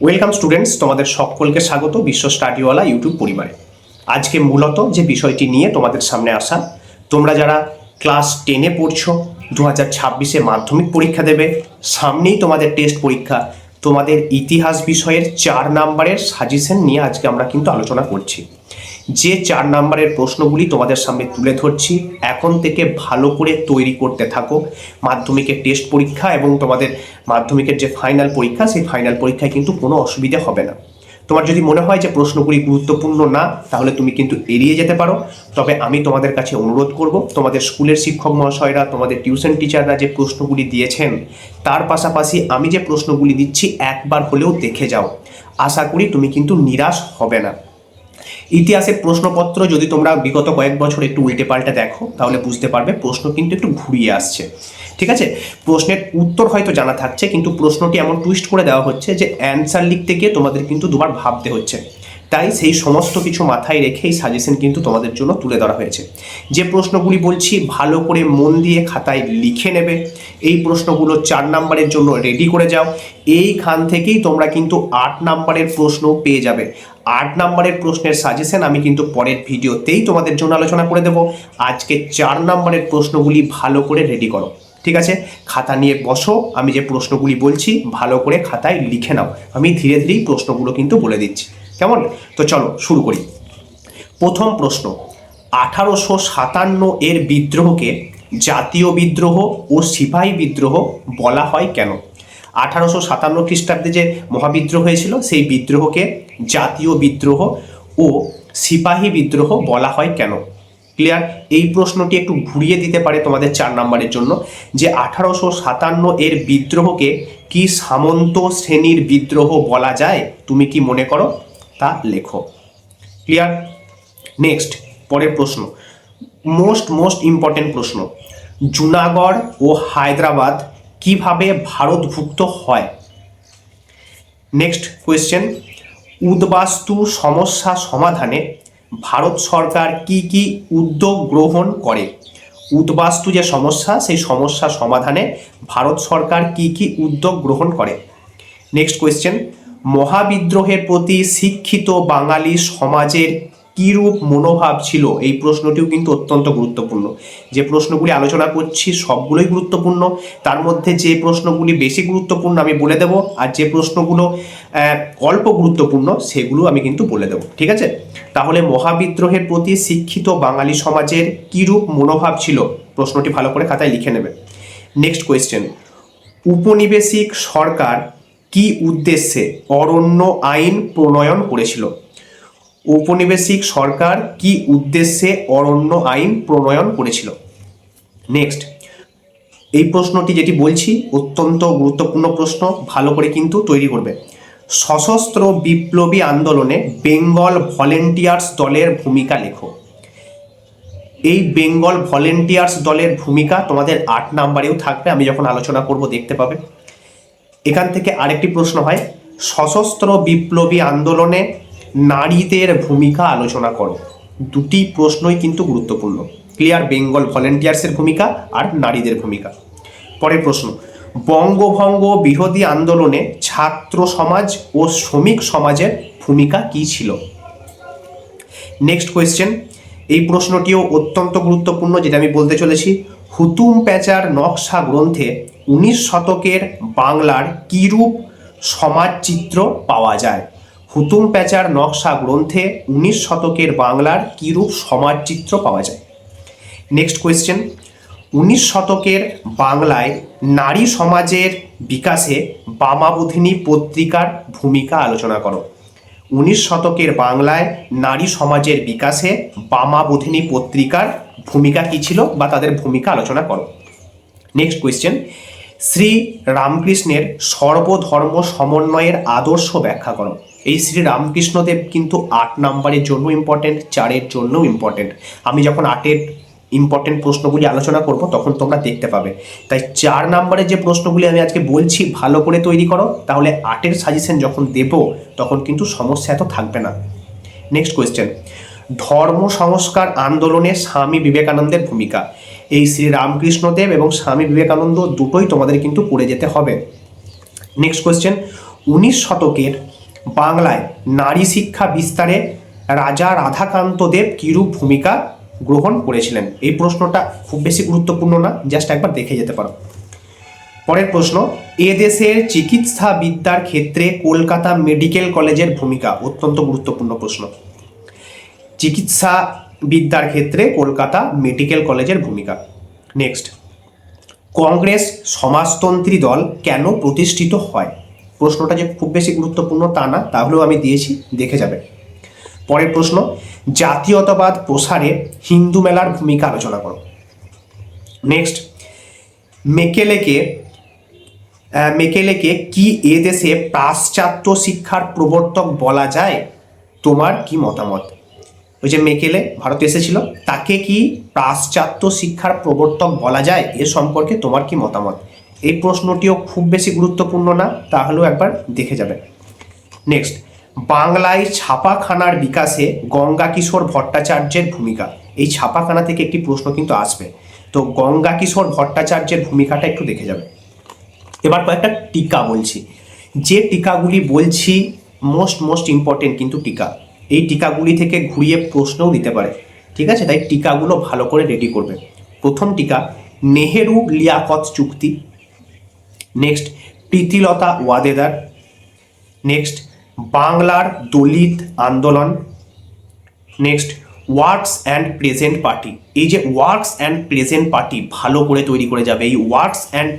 Welcome students তোমাদের সকলকে স্বাগত বিশ্ব স্টাডিওয়ালা ইউটিউব পরিবারে। আজকে মূলত যে বিষয়টি নিয়ে তোমাদের সামনে আসা, তোমরা যারা ক্লাস টেনে পড়ছ দু হাজার ছাব্বিশে মাধ্যমিক পরীক্ষা দেবে, সামনেই তোমাদের টেস্ট পরীক্ষা। তোমাদের ইতিহাস বিষয়ের চার নাম্বারের সাজেশন নিয়ে আজকে আমরা কিন্তু আলোচনা করছি। যে চার নাম্বারের প্রশ্নগুলি তোমাদের সামনে তুলে ধরছি, এখন থেকে ভালো করে তৈরি করতে থাকো। মাধ্যমিকের টেস্ট পরীক্ষা এবং তোমাদের মাধ্যমিকের যে ফাইনাল পরীক্ষা, সেই ফাইনাল পরীক্ষায় কিন্তু কোনো অসুবিধা হবে না। তোমার যদি মনে হয় যে প্রশ্নগুলি গুরুত্বপূর্ণ না, তাহলে তুমি কিন্তু এড়িয়ে যেতে পারো। তবে আমি তোমাদের কাছে অনুরোধ করব, তোমাদের স্কুলের শিক্ষক মহাশয়রা, তোমাদের টিউশন টিচাররা যে প্রশ্নগুলি দিয়েছেন, তার পাশাপাশি আমি যে প্রশ্নগুলি দিচ্ছি, একবার হলেও দেখে যাও। আশা করি তুমি কিন্তু নিরাশ হবে না। ইতিহাসের প্রশ্নপত্র যদি তোমরা বিগত কয়েক বছর একটু উল্টে পাল্টে দেখো, তাহলে বুঝতে পারবে প্রশ্ন কিন্তু একটু ঘুরিয়ে আসছে। ঠিক আছে? প্রশ্নের উত্তর হয়তো জানা থাকছে, কিন্তু প্রশ্নটি এমন টুইস্ট করে দেওয়া হচ্ছে যে অ্যান্সার লিখতে গিয়ে তোমাদের কিন্তু দুবার ভাবতে হচ্ছে। তাই সেই সমস্ত কিছু মাথায় রেখেই সাজেশন কিন্তু তোমাদের জন্য তুলে ধরা হয়েছে। যে প্রশ্নগুলি বলছি, ভালো করে মন দিয়ে খাতায় লিখে নেবে। এই প্রশ্নগুলো চার নাম্বারের জন্য রেডি করে যাও। এইখান থেকেই তোমরা কিন্তু আট নাম্বারের প্রশ্ন পেয়ে যাবে। আট নাম্বারের প্রশ্নের সাজেশন আমি কিন্তু পরের ভিডিওতেই তোমাদের জন্য আলোচনা করে দেবো। আজকে চার নাম্বারের প্রশ্নগুলি ভালো করে রেডি করো। ঠিক আছে? খাতা নিয়ে বসো, আমি যে প্রশ্নগুলি বলছি, ভালো করে খাতায় লিখে নাও। আমি ধীরে ধীরেই প্রশ্নগুলো কিন্তু বলে দিচ্ছি। কেমন? তো চলো, শুরু করি। প্রথম প্রশ্ন, আঠারোশো সাতান্ন এর বিদ্রোহকে জাতীয় বিদ্রোহ ও সিপাহী বিদ্রোহ বলা হয় কেন? আঠারোশো সাতান্ন খ্রিস্টাব্দে যে মহাবিদ্রোহ হয়েছিল, সেই বিদ্রোহকে জাতীয় বিদ্রোহ ও সিপাহী বিদ্রোহ বলা হয় কেন? ক্লিয়ার? এই প্রশ্নটি একটু ঘুরিয়ে দিতে পারে তোমাদের চার নম্বরের জন্য, যে আঠারোশো সাতান্ন এর বিদ্রোহকে কি সামন্ত শ্রেণির বিদ্রোহ বলা যায়? তুমি কি মনে করো? তা লেখো। ক্লিয়ার নেক্সট পরের প্রশ্ন। মোস্ট মোস্ট ইম্পর্টেন্ট প্রশ্ন। জুনাগড় ও হায়দ্রাবাদ কীভাবে ভারতভুক্ত হয়? নেক্সট কোয়েশ্চেন উদ্বাস্তু সমস্যা সমাধানে ভারত সরকার কি কি উদ্যোগ গ্রহণ করে? উদ্বাস্তু যে সমস্যা, সেই সমস্যা সমাধানে ভারত সরকার কি কি উদ্যোগ গ্রহণ করে? নেক্সট কোয়েশ্চেন মহাবিদ্রোহের প্রতি শিক্ষিত বাঙালি সমাজের কীরূপ মনোভাব ছিল? এই প্রশ্নটিও কিন্তু অত্যন্ত গুরুত্বপূর্ণ। যে প্রশ্নগুলি আলোচনা করছি সবগুলোই গুরুত্বপূর্ণ। তার মধ্যে যে প্রশ্নগুলি বেশি গুরুত্বপূর্ণ আমি বলে দেব আর যে প্রশ্নগুলো অল্প গুরুত্বপূর্ণ সেগুলো আমি কিন্তু বলে দেব। ঠিক আছে? তাহলে মহাবিদ্রোহের প্রতি শিক্ষিত বাঙালি সমাজের কীরূপ মনোভাব ছিল? প্রশ্নটি ভালো করে খাতায় লিখে নেবে। নেক্সট কোয়েশ্চেন উপনিবেশিক সরকার কি উদ্দেশ্যে অরণ্য আইন প্রণয়ন করেছিল? ঔপনিবেশিক সরকার কি উদ্দেশ্যে অরণ্য আইন প্রণয়ন করেছিল? নেক্সট এই প্রশ্নটি যেটি বলছি, অত্যন্ত গুরুত্বপূর্ণ প্রশ্ন, ভালো করে কিন্তু তৈরি করবে। সশস্ত্র বিপ্লবী আন্দোলনে বেঙ্গল ভলেন্টিয়ার্স দলের ভূমিকা লেখো। এই বেঙ্গল ভলেন্টিয়ার্স দলের ভূমিকা তোমাদের আট নাম্বারেও থাকবে, আমি যখন আলোচনা করব দেখতে পাবে। এখান থেকে আরেকটি প্রশ্ন হয়, সশস্ত্র বিপ্লবী আন্দোলনে নারীদের ভূমিকা আলোচনা করো। দুটি প্রশ্নই কিন্তু গুরুত্বপূর্ণ। ক্লিয়ার বেঙ্গল ভলেন্টিয়ার্সের ভূমিকা আর নারীদের ভূমিকা। পরের প্রশ্ন, বঙ্গভঙ্গ বিরোধী আন্দোলনে ছাত্র সমাজ ও শ্রমিক সমাজের ভূমিকা কী ছিল? নেক্সট কোয়েশ্চেন এই প্রশ্নটিও অত্যন্ত গুরুত্বপূর্ণ যেটা আমি বলতে চলেছি। হুতুম প্যাচার নকশা গ্রন্থে উনিশ শতকের বাংলার কিরূপ সমাজচিত্র পাওয়া যায়? হুতুম প্যাচার নকশা গ্রন্থে উনিশ শতকের বাংলার কিরূপ সমাজচিত্র পাওয়া যায়? নেক্সট কোয়েশ্চেন উনিশ শতকের বাংলায় নারী সমাজের বিকাশে বামাবোধিনী পত্রিকার ভূমিকা আলোচনা করো। উনিশ শতকের বাংলায় নারী সমাজের বিকাশে বামাবোধিনী পত্রিকার ভূমিকা কী ছিল বা তাদের ভূমিকা আলোচনা করো। নেক্সট কোয়েশ্চেন শ্রী রামকৃষ্ণের সর্বধর্ম সমন্বয়ের আদর্শ ব্যাখ্যা করো। এই শ্রী রামকৃষ্ণদেব কিন্তু আট নাম্বারের জন্য ইম্পর্টেন্ট চারের জন্যও ইম্পর্টেন্ট আমি যখন আটের ইম্পর্টেন্ট প্রশ্নগুলি আলোচনা করব, তখন তোমরা দেখতে পাবে। তাই চার নাম্বারের যে প্রশ্নগুলি আমি আজকে বলছি, ভালো করে তৈরি করো। তাহলে আটের সাজেশন যখন দেব, তখন কিন্তু সমস্যা এত থাকবে না। নেক্সট কোয়েশ্চেন ধর্ম সংস্কার আন্দোলনে স্বামী বিবেকানন্দের ভূমিকা। এই শ্রী রামকৃষ্ণদেব এবং স্বামী বিবেকানন্দ দুটোই তোমাদের কিন্তু পড়ে যেতে হবে। নেক্সট কোয়েশ্চেন উনিশ শতকের বাংলায় নারী শিক্ষা বিস্তারে রাজা রাধাকান্ত দেব কিরূপ ভূমিকা গ্রহণ করেছিলেন? এই প্রশ্নটা খুব বেশি গুরুত্বপূর্ণ না জাস্ট একবার দেখে যেতে পারো। পরের প্রশ্ন, এ দেশের চিকিৎসা বিদ্যার ক্ষেত্রে কলকাতা মেডিকেল কলেজের ভূমিকা? অত্যন্ত গুরুত্বপূর্ণ প্রশ্ন। চিকিৎসা বিদ্যার ক্ষেত্রে কলকাতা মেডিকেল কলেজের ভূমিকা। নেক্সট কংগ্রেস সমাজতন্ত্রী দল কেন প্রতিষ্ঠিত হয়? প্রশ্নটা যে খুব বেশি গুরুত্বপূর্ণ তা না, তাহলেও আমি দিয়েছি, দেখে যাবে। পরের প্রশ্ন, জাতীয়তাবাদ প্রসারে হিন্দু মেলার ভূমিকা আলোচনা করো। নেক্সট মেকেলেকে মেকেলেকে কি এ দেশে পাশ্চাত্য শিক্ষার প্রবর্তক বলা যায়? তোমার কি মতামত? ওই যে মেকেলে ভারতে এসেছিল, তাকে কি পাশ্চাত্য শিক্ষার প্রবর্তক বলা যায়? এ সম্পর্কে তোমার কি মতামত? এই প্রশ্নটিও খুব বেশি গুরুত্বপূর্ণ না, তাহলেও একবার দেখে যাবে। নেক্সট বাংলায় ছাপাখানার বিকাশে গঙ্গা কিশোর ভট্টাচার্যের ভূমিকা। এই ছাপাখানা থেকে একটি প্রশ্ন কিন্তু আসবে। তো গঙ্গা কিশোর ভট্টাচার্যের ভূমিকাটা একটু দেখে যাবে। এবার কয়েকটা টিকা বলছি। যে টিকাগুলি বলছি মোস্ট মোস্ট ইম্পর্টেন্ট কিন্তু টিকা। এই টিকাগুলি থেকে ঘুরিয়ে প্রশ্নও দিতে পারে। ঠিক আছে? তাই টিকাগুলো ভালো করে রেডি করবে। প্রথম টিকা, নেহেরু লিয়াকত চুক্তি। নেক্সট প্রীতিলতা ওয়াদেদার। নেক্সট বাংলার দলিত আন্দোলন। Next workers and peasants party এই যে ওয়ার্কস অ্যান্ড প্রেজেন্ট পার্টি ভালো করে তৈরি করে যাবে। এই ওয়ার্কস অ্যান্ড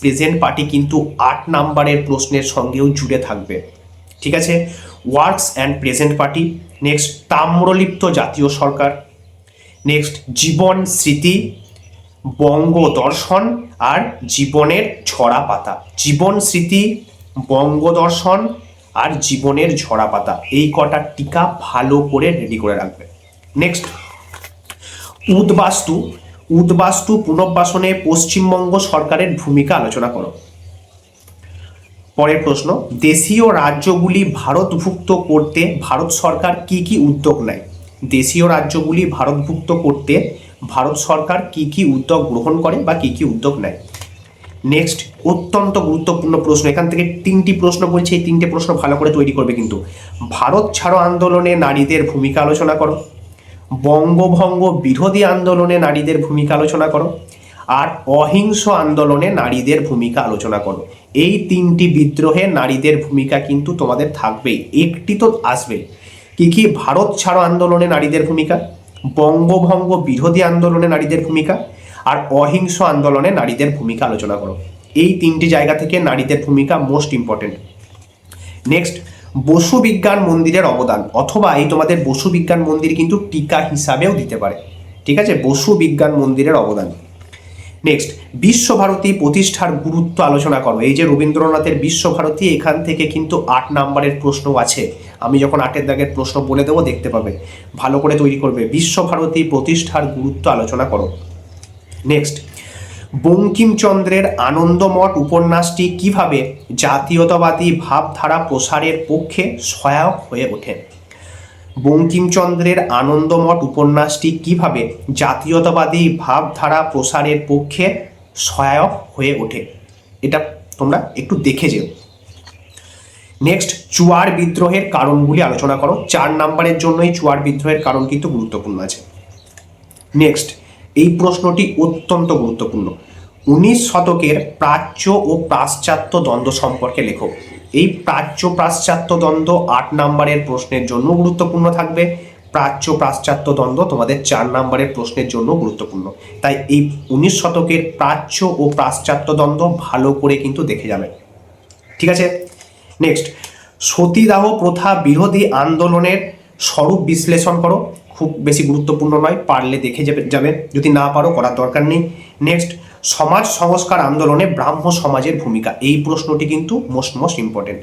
প্রেজেন্ট পার্টি কিন্তু আট নাম্বারের প্রশ্নের সঙ্গেও জুড়ে থাকবে। ঠিক আছে? Workers and peasants party next Tamralipta Jatiya Sarkar. Next জীবন স্মৃতি বঙ্গ দর্শন আর জীবনের ঝরা পাতা জীবন স্মৃতি বঙ্গ দর্শন আর জীবনের ঝরা পাতা এই কটা টিকা ভালো করে রেডি করে রাখবে। নেক্সট উদ্বাস্তু। উদ্বাস্তু পুনর্বাসনে পশ্চিমবঙ্গ সরকারের ভূমিকা আলোচনা করো। পরের প্রশ্ন, দেশীয় রাজ্যগুলি ভারতভুক্ত করতে ভারত সরকার কি কি উদ্যোগ নেয়? দেশীয় রাজ্যগুলি ভারতভুক্ত করতে ভারত সরকার কি কি উদ্যোগ গ্রহণ করে বা কি কি উদ্যোগ নেয়? নেক্সট অত্যন্ত গুরুত্বপূর্ণ প্রশ্ন। এখান থেকে তিনটি প্রশ্ন বলছে, এই তিনটে প্রশ্ন ভালো করে তৈরি করবে কিন্তু। ভারত ছাড়ো আন্দোলনে নারীদের ভূমিকা আলোচনা করো। বঙ্গভঙ্গ বিরোধী আন্দোলনে নারীদের ভূমিকা আলোচনা করো। আর অহিংস আন্দোলনে নারীদের ভূমিকা আলোচনা করো। এই তিনটি বিদ্রোহে নারীদের ভূমিকা কিন্তু তোমাদের থাকবেই, একটি তো আসবে। কি কি ভারত ছাড়ো আন্দোলনে নারীদের ভূমিকা? বঙ্গভঙ্গ বিরোধী আন্দোলনে নারীদের ভূমিকা? আর অহিংস আন্দোলনে নারীদের ভূমিকা আলোচনা করো। এই তিনটি জায়গা থেকে নারীদের ভূমিকা মোস্ট ইম্পর্টেন্ট নেক্সট বসু বিজ্ঞান মন্দিরের অবদান, অথবা এই তোমাদের বসু বিজ্ঞান মন্দির কিন্তু টিকা হিসাবেও দিতে পারে। ঠিক আছে? বসু বিজ্ঞান মন্দিরের অবদান। নেক্সট বিশ্বভারতী প্রতিষ্ঠার গুরুত্ব আলোচনা করো। এই যে রবীন্দ্রনাথের বিশ্বভারতী, এখান থেকে কিন্তু আট নাম্বারের প্রশ্ন আছে। আমি যখন আটের দাগের প্রশ্ন বলে দেবো, দেখতে পাবে। ভালো করে তৈরি করবে। বিশ্বভারতী প্রতিষ্ঠার গুরুত্ব আলোচনা করো। নেক্সট বঙ্কিমচন্দ্রের আনন্দমঠ উপন্যাসটি কীভাবে জাতীয়তাবাদী ভাবধারা প্রসারের পক্ষে সহায়ক হয়ে ওঠে? বঙ্কিমচন্দ্রের আনন্দমঠ উপন্যাসটি কীভাবে জাতীয়তাবাদী ভাবধারা প্রসারের পক্ষে সহায়ক হয়ে ওঠে, এটা তোমরা একটু দেখে যেও। নেক্সট চুয়ার বিদ্রোহের কারণগুলি আলোচনা করো। চার নাম্বারের জন্যই চুয়ার বিদ্রোহের কারণ কিন্তু গুরুত্বপূর্ণ আছে। নেক্সট এই প্রশ্নটি অত্যন্ত গুরুত্বপূর্ণ। উনিশ শতকের প্রাচ্য ও পাশ্চাত্য দ্বন্দ্ব সম্পর্কে লেখো। এই প্রাচ্য পাশ্চাত্য দ্বন্দ্ব আট নাম্বারের প্রশ্নের জন্য গুরুত্বপূর্ণ থাকবে। প্রাচ্য পাশ্চাত্য দ্বন্দ্ব তোমাদের চার নাম্বারের প্রশ্নের জন্য গুরুত্বপূর্ণ। তাই এই উনিশ শতকের প্রাচ্য ও পাশ্চাত্য দ্বন্দ্ব ভালো করে কিন্তু দেখে যাবে। ঠিক আছে? নেক্সট সতীদাহ প্রথা বিরোধী আন্দোলনের স্বরূপ বিশ্লেষণ করো। খুব বেশি গুরুত্বপূর্ণ নয়, পারলে দেখে যাবে যদি না পারো, করার দরকার নেই। নেক্সট সমাজ সংস্কার আন্দোলনে ব্রাহ্ম সমাজের ভূমিকা। এই প্রশ্নটি কিন্তু মোস্ট মোস্ট ইম্পর্টেন্ট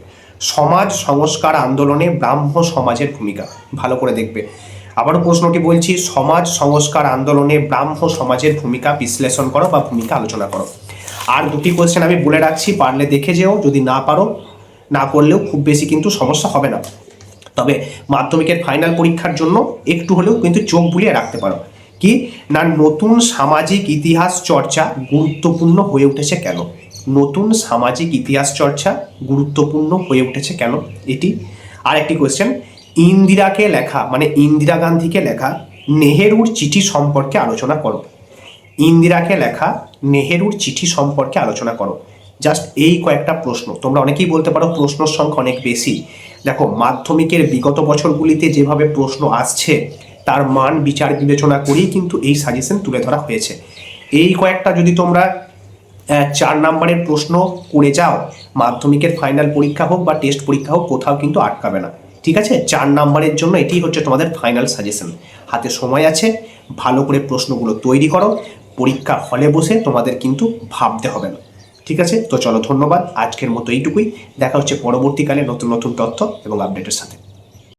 সমাজ সংস্কার আন্দোলনে ব্রাহ্ম সমাজের ভূমিকা। ভালো করে দেখবে। আবারও প্রশ্নটি বলছি, সমাজ সংস্কার আন্দোলনে ব্রাহ্ম সমাজের ভূমিকা বিশ্লেষণ করো বা ভূমিকা আলোচনা করো। আর দুটি কোয়েশ্চেন আমি বলে রাখছি, পারলে দেখে যেও। যদি না পারো, না করলেও খুব বেশি কিন্তু সমস্যা হবে না। তবে মাধ্যমিকের ফাইনাল পরীক্ষার জন্য একটু হলেও কিন্তু চোখ বুলিয়ে রাখতে পারো। কি? না, নতুন সামাজিক ইতিহাস চর্চা গুরুত্বপূর্ণ হয়ে উঠেছে কেন? নতুন সামাজিক ইতিহাস চর্চা গুরুত্বপূর্ণ হয়ে উঠেছে কেন এটি? আর একটি কোয়েশ্চেন ইন্দিরাকে লেখা মানে ইন্দিরা গান্ধীকে লেখা নেহেরুর চিঠি সম্পর্কে আলোচনা করো। ইন্দিরাকে লেখা নেহেরুর চিঠি সম্পর্কে আলোচনা করো। জাস্ট এই কয়েকটা প্রশ্ন, তোমরা অনেকেই বলতে পারো প্রশ্নর সংখ্যা অনেক বেশি। দেখো, মাধ্যমিকের বিগত বছরগুলিতে যেভাবে প্রশ্ন আসছে, তার মান বিচার বিবেচনা করেই কিন্তু এই সাজেশন তুলে ধরা হয়েছে। এই কয়েকটা যদি তোমরা চার নাম্বারের প্রশ্ন করে যাও, মাধ্যমিকের ফাইনাল পরীক্ষা হোক বা টেস্ট পরীক্ষা হোক, কোথাও কিন্তু আটকাবে না। ঠিক আছে? চার নাম্বারের জন্য এটি হচ্ছে তোমাদের ফাইনাল সাজেশন হাতে সময় আছে, ভালো করে প্রশ্নগুলো তৈরি করো, পরীক্ষা হলে বসে তোমাদের কিন্তু ভাবতে হবে না। ঠিক আছে? তো চলো ধন্যবাদ। আজকের মতো এইটুকুই। দেখা হচ্ছে পরবর্তীকালে নতুন নতুন তথ্য এবং আপডেটের সাথে।